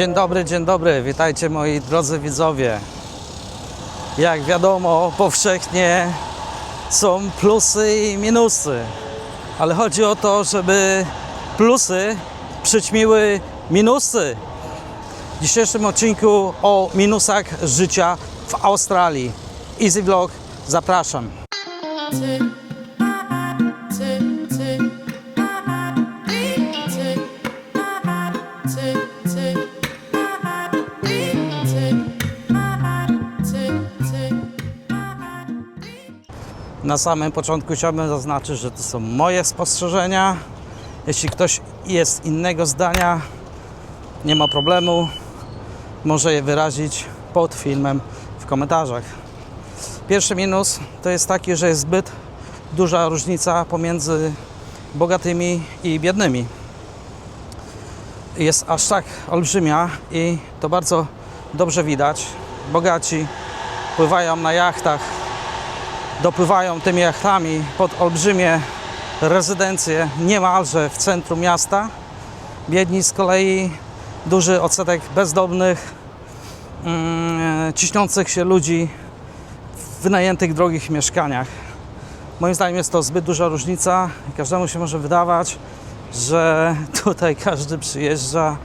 Dzień dobry, dzień dobry, witajcie moi drodzy widzowie. Jak wiadomo, powszechnie są plusy i minusy, ale chodzi o to, żeby plusy przyćmiły minusy. W dzisiejszym odcinku o minusach życia w Australii. Easy Vlog, zapraszam. Na samym początku chciałbym zaznaczyć, że to są moje spostrzeżenia. Jeśli ktoś jest innego zdania, nie ma problemu. Może je wyrazić pod filmem w komentarzach. Pierwszy minus to jest taki, że jest zbyt duża różnica pomiędzy bogatymi i biednymi. Jest aż tak olbrzymia i to bardzo dobrze widać. Bogaci pływają na jachtach, dopływają tymi jachtami pod olbrzymie rezydencje niemalże w centrum miasta. Biedni z kolei duży odsetek bezdomnych, mm, ciśniących się ludzi w wynajętych drogich mieszkaniach. Moim zdaniem jest to zbyt duża różnica każdemu się może wydawać, że tutaj każdy przyjeżdża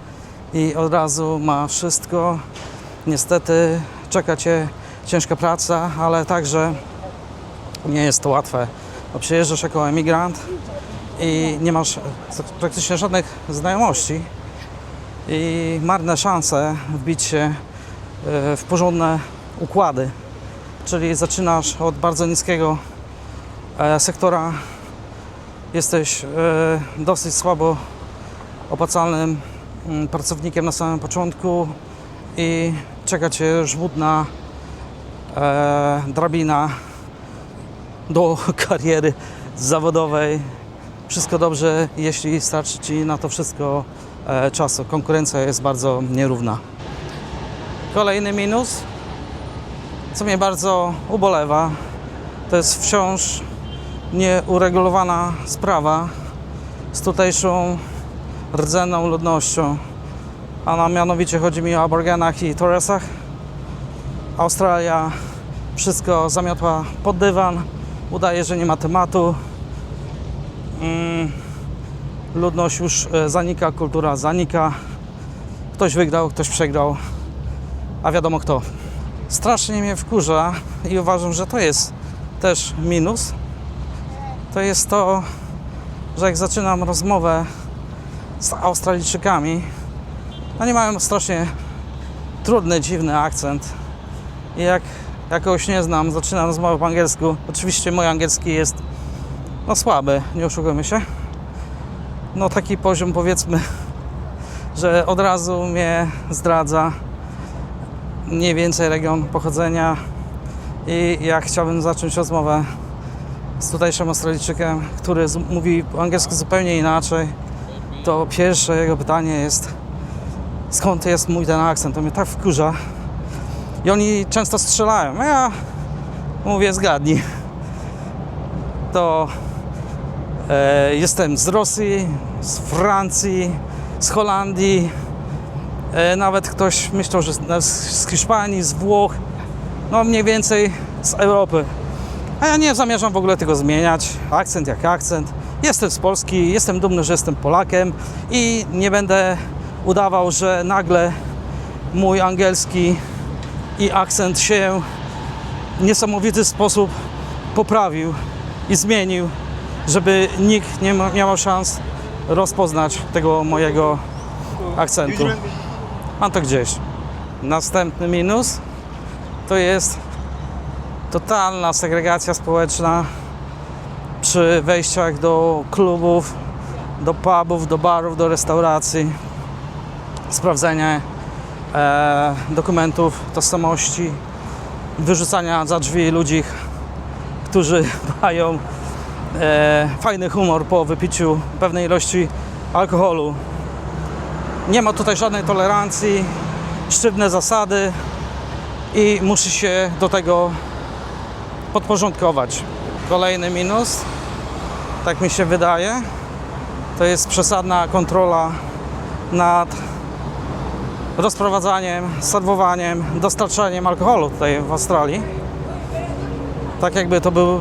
i od razu ma wszystko. Niestety czeka Cię ciężka praca, ale także nie jest to łatwe. Bo przyjeżdżasz jako emigrant i nie masz praktycznie żadnych znajomości i marne szanse wbić się e, w porządne układy. Czyli zaczynasz od bardzo niskiego e, sektora, jesteś e, dosyć słabo opłacalnym mm, pracownikiem na samym początku i czeka Cię żmudna drabina do kariery zawodowej. Wszystko dobrze, jeśli starczy Ci na to wszystko e, czasu. Konkurencja jest bardzo nierówna. Kolejny minus, co mnie bardzo ubolewa, to jest wciąż nieuregulowana sprawa z tutejszą rdzenną ludnością. A na mianowicie chodzi mi o Aborygenach i Torresach. Australia wszystko zamiotła pod dywan, udaje, że nie ma tematu. Mm, ludność już e, zanika, kultura zanika. Ktoś wygrał, ktoś przegrał, a wiadomo kto. Strasznie mnie wkurza i uważam, że to jest też minus. To jest to, że jak zaczynam rozmowę z Australijczykami, oni mają strasznie trudny, dziwny akcent. I jak ja kogoś nie znam, zaczynam rozmowę po angielsku. Oczywiście mój angielski jest no słaby, nie oszukujmy się. No taki poziom powiedzmy, że od razu mnie zdradza mniej więcej region pochodzenia i ja chciałbym zacząć rozmowę z tutejszym Australijczykiem, który mówi po angielsku zupełnie inaczej, to pierwsze jego pytanie jest skąd jest mój ten akcent, to mnie tak wkurza. I oni często strzelają. Ja mówię, zgadnij. To e, jestem z Rosji, z Francji, z Holandii. E, nawet ktoś myślał, że z, z Hiszpanii, z Włoch. No mniej więcej z Europy. A ja nie zamierzam w ogóle tego zmieniać. Akcent jak akcent. Jestem z Polski, jestem dumny, że jestem Polakiem i nie będę udawał, że nagle mój angielski i akcent się w niesamowity sposób poprawił i zmienił, żeby nikt nie miał szans rozpoznać tego mojego akcentu. Mam to gdzieś. Następny minus to jest totalna segregacja społeczna przy wejściach do klubów, do pubów, do barów, do restauracji. Sprawdzenie e, dokumentów tożsamości, wyrzucania za drzwi ludzi, którzy mają e, fajny humor po wypiciu pewnej ilości alkoholu. Nie ma tutaj żadnej tolerancji, sztywne zasady i musi się do tego podporządkować. Kolejny minus, tak mi się wydaje, to jest przesadna kontrola nad rozprowadzaniem, serwowaniem, dostarczaniem alkoholu tutaj w Australii. Tak jakby to był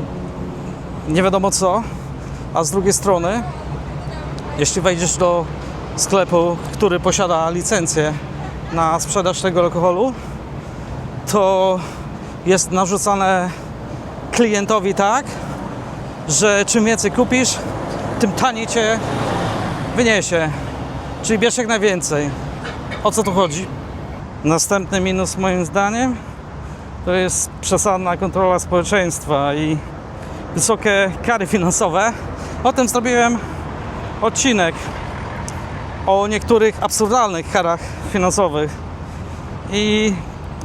nie wiadomo co, a z drugiej strony, jeśli wejdziesz do sklepu, który posiada licencję na sprzedaż tego alkoholu, to jest narzucane klientowi tak, że czym więcej kupisz, tym taniej cię wyniesie. Czyli bierz jak najwięcej. O co tu chodzi? Następny minus moim zdaniem to jest przesadna kontrola społeczeństwa i wysokie kary finansowe. O tym zrobiłem odcinek o niektórych absurdalnych karach finansowych i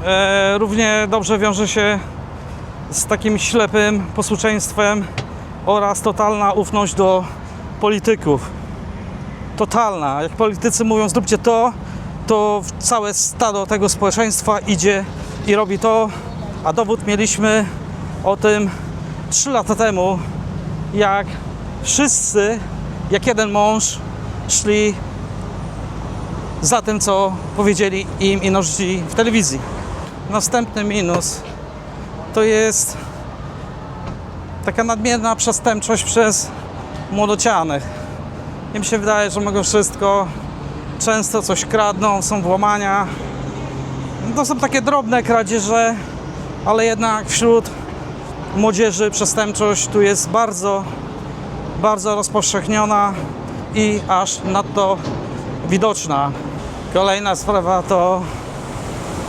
e, równie dobrze wiąże się z takim ślepym posłuszeństwem oraz totalna ufność do polityków. Totalna. Jak politycy mówią zróbcie to, to całe stado tego społeczeństwa idzie i robi to, a dowód mieliśmy o tym 3 lata temu, jak wszyscy, jak jeden mąż, szli za tym, co powiedzieli im inożdzi w telewizji. Następny minus to jest taka nadmierna przestępczość przez młodocianych. Im się wydaje, że mogą wszystko, często coś kradną, są włamania. To są takie drobne kradzieże, ale jednak wśród młodzieży przestępczość tu jest bardzo, bardzo rozpowszechniona i aż nadto widoczna. Kolejna sprawa to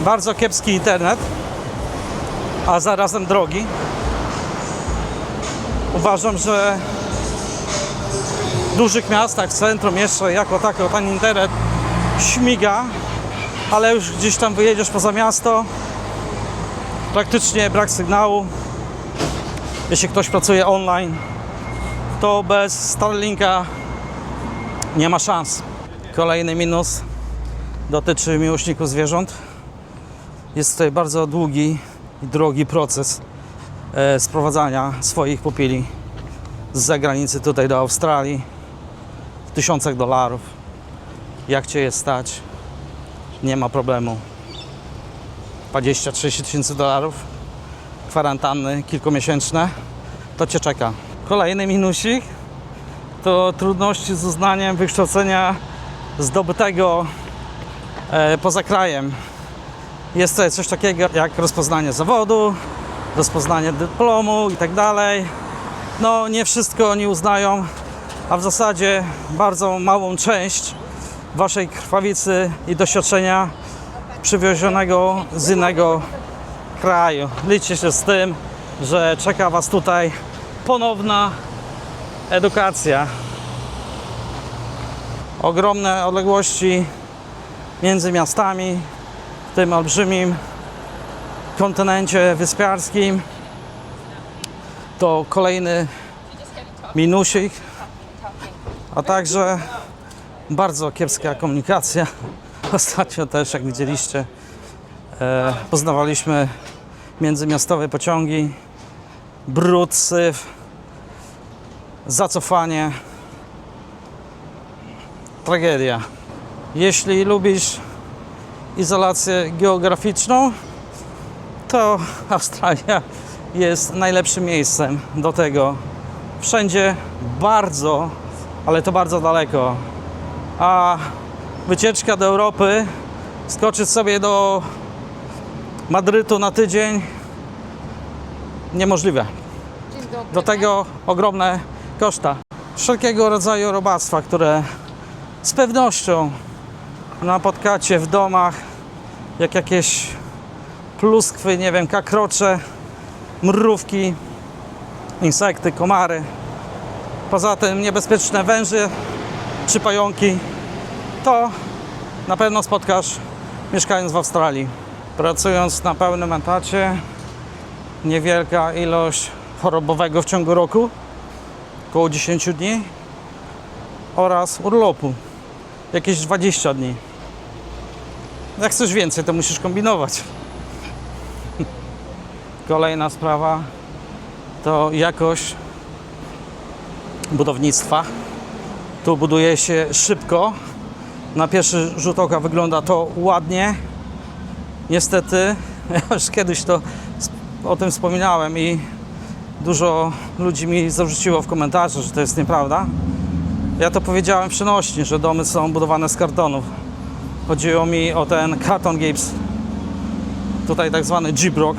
bardzo kiepski internet, a zarazem drogi. Uważam, że dużych miastach, w centrum jeszcze jako tako ten internet śmiga, ale już gdzieś tam wyjedziesz poza miasto, praktycznie brak sygnału. Jeśli ktoś pracuje online, to bez Starlinka nie ma szans. Kolejny minus dotyczy miłośników zwierząt. Jest tutaj bardzo długi i drogi proces e, sprowadzania swoich pupili z zagranicy tutaj do Australii w tysiącach dolarów. Jak Cię jest stać, nie ma problemu. 20-30 tysięcy dolarów, kwarantanny kilkumiesięczne, to Cię czeka. Kolejny minusik to trudności z uznaniem wykształcenia zdobytego e, poza krajem. Jest tutaj coś takiego jak rozpoznanie zawodu, rozpoznanie dyplomu i tak dalej. No nie wszystko oni uznają, a w zasadzie bardzo małą część waszej krwawicy i doświadczenia przywiezionego z innego kraju. Liczcie się z tym, że czeka was tutaj ponowna edukacja. Ogromne odległości między miastami, w tym olbrzymim kontynencie wyspiarskim. To kolejny minusik, a także bardzo kiepska komunikacja. Ostatnio też, jak widzieliście, e, poznawaliśmy międzymiastowe pociągi, brud, syf, zacofanie, tragedia. Jeśli lubisz izolację geograficzną, to Australia jest najlepszym miejscem do tego. Wszędzie bardzo, ale to bardzo daleko. A wycieczka do Europy, skoczyć sobie do Madrytu na tydzień, niemożliwe. Do tego ogromne koszta. Wszelkiego rodzaju robactwa, które z pewnością napotkacie w domach, jak jakieś pluskwy, nie wiem, kakrocze, mrówki, insekty, komary. Poza tym niebezpieczne węże czy pająki, to na pewno spotkasz mieszkając w Australii. Pracując na pełnym etacie, niewielka ilość chorobowego w ciągu roku, około 10 dni oraz urlopu, jakieś 20 dni. Jak chcesz więcej, to musisz kombinować. Kolejna sprawa to jakość budownictwa. Tu buduje się szybko Na pierwszy rzut oka wygląda to ładnie. Niestety, ja już kiedyś to o tym wspominałem i dużo ludzi mi zarzuciło w komentarzach, że to jest nieprawda. Ja to powiedziałem przenośnie, że domy są budowane z kartonów. Chodziło mi o ten karton gips. Tutaj tak zwany G-block.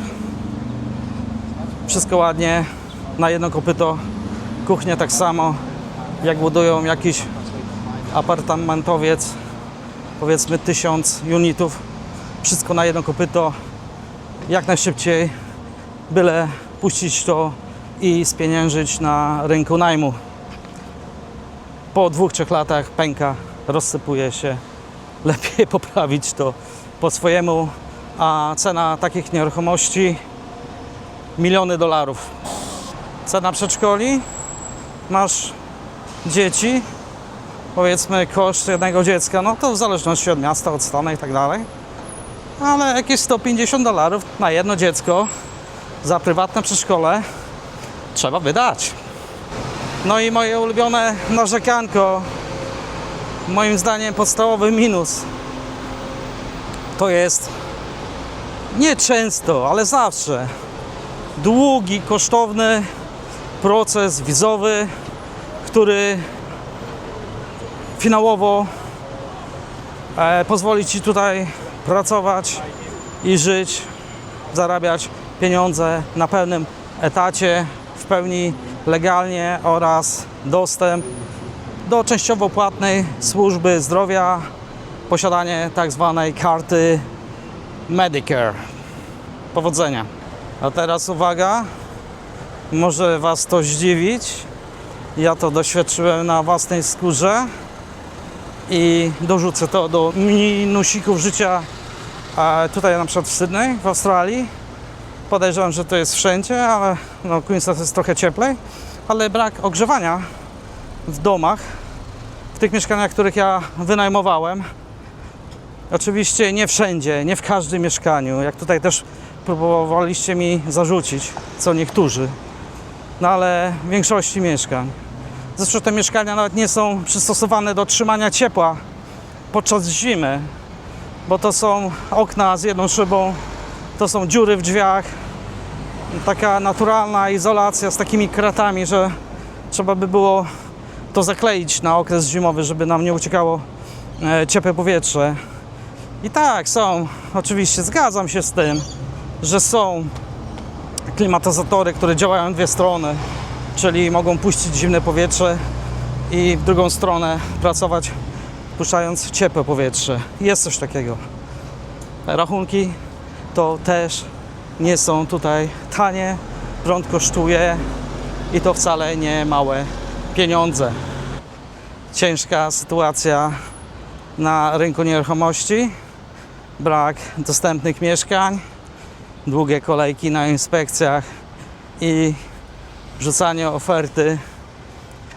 Wszystko ładnie, na jedno kopyto. Kuchnia tak samo, jak budują jakiś apartamentowiec, powiedzmy 1000 unitów. Wszystko na jedno kopyto, jak najszybciej, byle puścić to i spieniężyć na rynku najmu. Po dwóch, trzech latach pęka, rozsypuje się. Lepiej poprawić to po swojemu, a cena takich nieruchomości miliony dolarów. Cena przedszkoli, masz dzieci, powiedzmy koszt jednego dziecka, no to w zależności od miasta, od stanu i tak dalej, ale jakieś 150 dolarów na jedno dziecko za prywatne przedszkole trzeba wydać. No i moje ulubione narzekanko, moim zdaniem podstawowy minus to jest nie często, ale zawsze długi, kosztowny proces wizowy, który finałowo e, pozwoli Ci tutaj pracować i żyć, zarabiać pieniądze na pełnym etacie, w pełni legalnie oraz dostęp do częściowo płatnej służby zdrowia, posiadanie tak zwanej karty Medicare. Powodzenia. A teraz uwaga, może Was to zdziwić. Ja to doświadczyłem na własnej skórze i dorzucę to do minusików życia e, tutaj na przykład w Sydney, w Australii. Podejrzewam, że to jest wszędzie, ale no Queensland jest trochę cieplej, ale brak ogrzewania w domach, w tych mieszkaniach, których ja wynajmowałem. Oczywiście nie wszędzie, nie w każdym mieszkaniu, jak tutaj też próbowaliście mi zarzucić, co niektórzy. No ale w większości mieszkań. Zresztą te mieszkania nawet nie są przystosowane do trzymania ciepła podczas zimy, bo to są okna z jedną szybą, to są dziury w drzwiach, taka naturalna izolacja z takimi kratami, że trzeba by było to zakleić na okres zimowy, żeby nam nie uciekało e, ciepłe powietrze. I tak, są, oczywiście zgadzam się z tym, że są klimatyzatory, które działają w dwie strony, czyli mogą puścić zimne powietrze i w drugą stronę pracować, puszczając ciepłe powietrze. Jest coś takiego. Rachunki to też nie są tutaj tanie, prąd kosztuje i to wcale nie małe pieniądze. Ciężka sytuacja na rynku nieruchomości, brak dostępnych mieszkań, długie kolejki na inspekcjach i rzucanie oferty,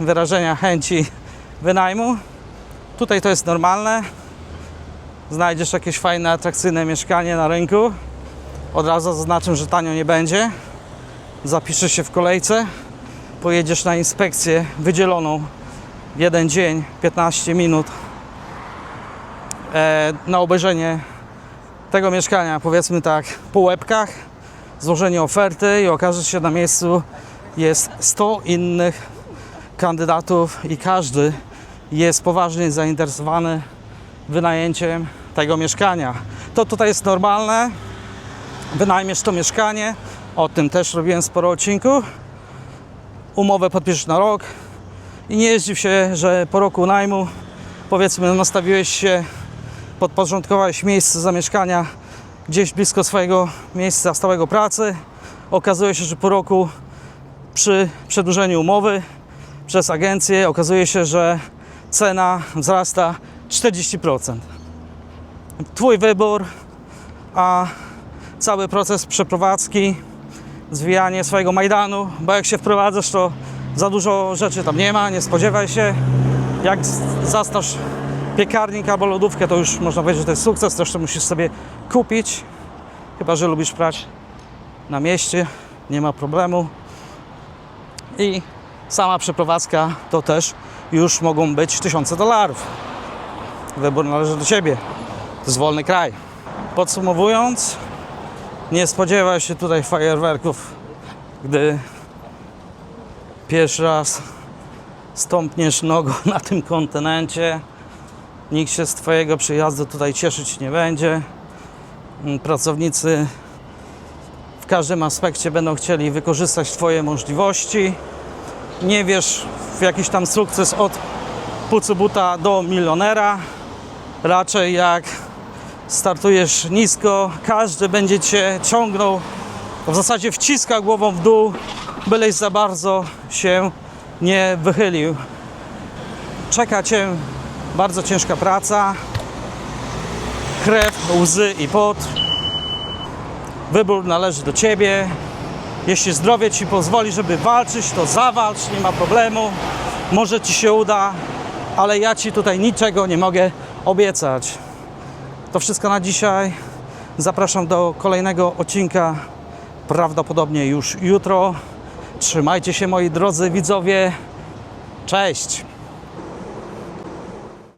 wyrażenia chęci wynajmu. Tutaj to jest normalne. Znajdziesz jakieś fajne, atrakcyjne mieszkanie na rynku. Od razu zaznaczę, że tanio nie będzie. Zapiszesz się w kolejce, pojedziesz na inspekcję wydzieloną w jeden dzień, 15 minut e, na obejrzenie tego mieszkania, powiedzmy tak, po łebkach, złożenie oferty i okaże się na miejscu jest 100 innych kandydatów i każdy jest poważnie zainteresowany wynajęciem tego mieszkania. To tutaj jest normalne. Wynajmiesz to mieszkanie, o tym też robiłem sporo odcinków. Umowę podpiszesz na rok i nie zdziw się, że po roku najmu powiedzmy nastawiłeś się podporządkowałeś miejsce zamieszkania gdzieś blisko swojego miejsca stałego pracy. Okazuje się, że po roku przy przedłużeniu umowy przez agencję okazuje się, że cena wzrasta 40%. Twój wybór, a cały proces przeprowadzki, zwijanie swojego Majdanu, bo jak się wprowadzasz, to za dużo rzeczy tam nie ma, nie spodziewaj się. Jak zastasz piekarnik albo lodówkę, to już można powiedzieć, że to jest sukces, zresztą musisz sobie kupić, chyba, że lubisz prać na mieście, nie ma problemu. I sama przeprowadzka to też już mogą być tysiące dolarów. Wybór należy do Ciebie. To jest wolny kraj. Podsumowując, nie spodziewaj się tutaj fajerwerków, gdy pierwszy raz stąpniesz nogą na tym kontynencie. Nikt się z Twojego przyjazdu tutaj cieszyć nie będzie. Mm, Pracownicy w każdym aspekcie będą chcieli wykorzystać Twoje możliwości. Nie wiesz w jakiś tam sukces od pucubuta do milionera. Raczej jak startujesz nisko, każdy będzie Cię ciągnął, w zasadzie wciska głową w dół, byleś za bardzo się nie wychylił. Czeka Cię bardzo ciężka praca, krew, łzy i pot. Wybór należy do Ciebie. Jeśli zdrowie Ci pozwoli, żeby walczyć, to zawalcz, nie ma problemu. Może Ci się uda, ale ja Ci tutaj niczego nie mogę obiecać. To wszystko na dzisiaj. Zapraszam do kolejnego odcinka, prawdopodobnie już jutro. Trzymajcie się moi drodzy widzowie. Cześć!